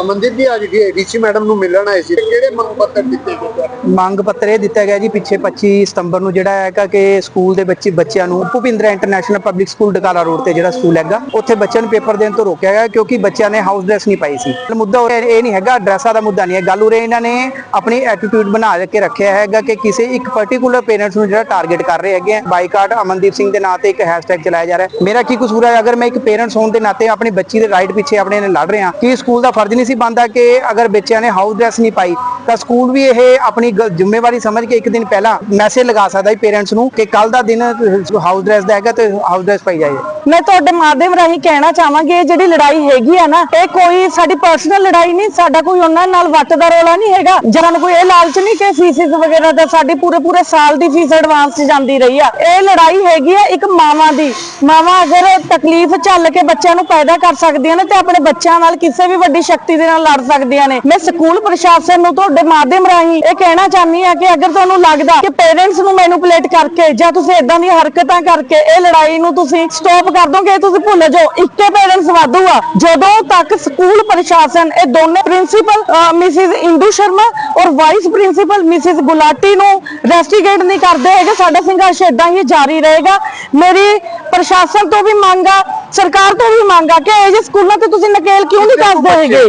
ਅਮਨਦੀਪ ਜੀ ਅੱਜ DC madam ਨੂੰ ਮਿਲਣ ਆਏ ਸੀ ਕਿਹੜੇ ਮੰਗ ਪੱਤਰ ਦਿੱਤੇ ਗਏ? ਮੰਗ ਪੱਤਰ ਇਹ ਦਿੱਤਾ ਗਿਆ ਜੀ, ਪਿੱਛੇ 25 ਸਤੰਬਰ ਨੂੰ ਜਿਹੜਾ ਹੈਗਾ ਕਿ ਸਕੂਲ ਦੇ ਬੱਚੇ ਬੱਚਿਆਂ ਨੂੰ Bhupindra international public school, Dakala road ਤੇ ਜਿਹੜਾ ਸਕੂਲ ਹੈਗਾ, ਉੱਥੇ ਬੱਚਿਆਂ ਨੂੰ ਪੇਪਰ ਦੇਣ ਤੋਂ ਰੋਕਿਆ ਗਿਆ ਕਿਉਂਕਿ ਬੱਚਿਆਂ ਨੇ ਹਾਊਸ ਡਰੈਸ ਨਹੀਂ ਪਾਈ ਸੀ। ਮੁੱਦਾ ਉਰੇ ਇਹ ਨਹੀਂ ਹੈਗਾ ਡਰੈਸਾਂ ਦਾ ਮੁੱਦਾ ਨਹੀਂ ਹੈ। ਗੱਲ ਉਰੇ ਇਹਨਾਂ ਨੇ ਆਪਣੀ ਐਟੀਟਿਊਡ ਬਣਾ ਕੇ ਰੱਖਿਆ ਹੈਗਾ ਕਿ ਕਿਸੇ ਇੱਕ ਪਾਰਟਿਕੂਲਰ ਪੇਰੈਂਟਸ ਨੂੰ ਜਿਹੜਾ ਟਾਰਗੇਟ ਕਰ ਰਹੇ ਹੈਗੇ ਬਾਈਕਾਟ ਅਮਨਦੀਪ ਸਿੰਘ ਦੇ ਨਾਂ ਤੇ ਇੱਕ ਹੈਸ਼ਟੈਗ ਚਲਾਇਆ ਜਾ ਰਿਹਾ ਮੇਰਾ ਕੀ ਕਸੂਰ ਹੈ, ਅਗਰ ਮੈਂ ਇੱਕ ਪੇਰੈਂਟਸ ਹੋਣ ਦੇ ਨਾਤੇ ਆਪਣੀ ਬੱਚੀ ਦੇ ਰਾਈਟ ਪਿੱਛੇ ਆਪਣੇ ਨੇ ਲੜ ਰਿਹਾ ਕਿ ਸਕੂਲ ਦਾ ਫਰਜ਼ ਨਹੀਂ ਸੀ ਬਣਦਾ ਕਿ ਅਗਰ ਬੱਚਿਆਂ ਨੇ ਹਾਊਸ ਡਰੈਸ ਨਹੀਂ ਪਾਈ ਤਾਂ ਸਕੂਲ ਵੀ ਇਹ ਆਪਣੀ ਜ਼ਿੰਮੇਵਾਰੀ ਸਮਝ ਕੇ ਇੱਕ ਦਿਨ ਪਹਿਲਾਂ ਮੈਸੇਜ ਲਗਾ ਸਕਦਾ ਹੈ ਪੇਰੈਂਟਸ ਨੂੰ ਕਿ ਕੱਲ ਦਾ ਦਿਨ ਹਾਊਸ ਡਰੈਸ ਦਾ ਹੈਗਾ ਤੇ ਹਾਊਸ ਡਰੈਸ ਪਾਈ ਜਾਏ। ਮੈਂ ਤੁਹਾਡੇ ਮਾਧਿਅਮ ਰਾਹੀਂ ਕਹਿਣਾ ਚਾਹਾਂਗੀ, ਇਹ ਜਿਹੜੀ ਲੜਾਈ ਹੈਗੀ ਆ ਨਾ, ਇਹ ਕੋਈ ਸਾਡੀ ਪਰਸਨਲ ਲੜਾਈ ਨਹੀਂ, ਸਾਡਾ ਕੋਈ ਉਹਨਾਂ ਨਾਲ ਵੱਟ ਦਾ ਰੋਲਾ ਨਹੀਂ ਹੈਗਾ। ਜਰਾਂ ਕੋਈ ਇਹ ਲਾਲਚ ਨਹੀਂ ਕਿ ਫੀਸਿਸ ਵਗੈਰਾ ਦਾ ਸਾਡੀ ਪੂਰੇ ਪੂਰੇ ਸਾਲ ਦੀ ਫੀਸ ਐਡਵਾਂਸ 'ਚ ਜਾਂਦੀ ਰਹੀ ਆ। ਇਹ ਲੜਾਈ ਹੈਗੀ ਆ ਇੱਕ ਮਾਵਾਂ ਦੀ। ਮਾਵਾਂ ਅਗਰ ਤਕਲੀਫ ਝੱਲ ਕੇ ਬੱਚਿਆਂ ਨੂੰ ਪੈਦਾ ਕਰ ਸਕਦੀਆਂ ਨੇ ਤੇ ਆਪਣੇ ਬੱਚਿਆਂ ਨਾਲ ਕਿਸੇ ਵੀ ਵੱਡੀ ਸ਼ਕਤੀ ਦੇ ਨਾਲ ਲੜ ਸਕਦੀਆਂ ਨੇ। ਮੈਂ ਸਕੂਲ ਪ੍ਰਸ਼ਾਸਨ ਨੂੰ ਤੁਹਾਡੇ ਮਾਧਿਅਮ ਰਾਹੀਂ ਇਹ ਕਹਿਣਾ ਚਾਹੁੰਦੀ ਆ ਕਿ ਅਗਰ ਤੁਹਾਨੂੰ ਲੱਗਦਾ ਕਿ ਪੇਰੈਂਟਸ ਨੂੰ ਮੈਨੂਪਲੇਟ ਕਰਕੇ ਜਾਂ ਤੁਸੀਂ ਇਦਾਂ ਦੀਆਂ ਹਰਕਤਾਂ ਕਰਕੇ ਇਹ ਲੜਾਈ ਨੂੰ ਤੁਸੀਂ ਸਟਾਪ ਕਰ ਦੋਗੇ ਤੁਸੀਂ ਭੁੱਲ ਜਾਓ। ਇੱਕੇ ਪੇਰੈਂਟਸ ਵਾਧੂ ਆ। ਜਦੋਂ ਤੱਕ ਸਕੂਲ ਪ੍ਰਸ਼ਾਸਨ ਇਹ ਦੋਨੇ ਪ੍ਰਿੰਸੀਪਲ ਮਿਸਿਸ ਇੰਦੂ ਸ਼ਰਮਾ ਔਰ ਵਾਈਸ ਪ੍ਰਿੰਸੀਪਲ ਮਿਸਿਸ ਗੁਲਾਟੀ ਨੂੰ ਰੈਸਟੀਗੇਟ ਨਹੀਂ ਕਰਦੇ ਹੈਗੇ ਸਾਡਾ ਸੰਘਰਸ਼ ਇਦਾਂ ਹੀ ਜਾਰੀ ਰਹੇਗਾ। ਮੇਰੀ ਪ੍ਰਸ਼ਾਸਨ ਤੋਂ ਵੀ ਮੰਗ ਆ ਸਰਕਾਰ ਤੋਂ ਵੀ ਮੰਗ ਆ ਕਿ ਇਹ ਜਿਹੇ ਸਕੂਲਾਂ ਤੇ ਤੁਸੀਂ ਨਕੇਲ ਕਿਉਂ ਨਹੀਂ ਕੱਸਦੇ ਹੈਗੇ?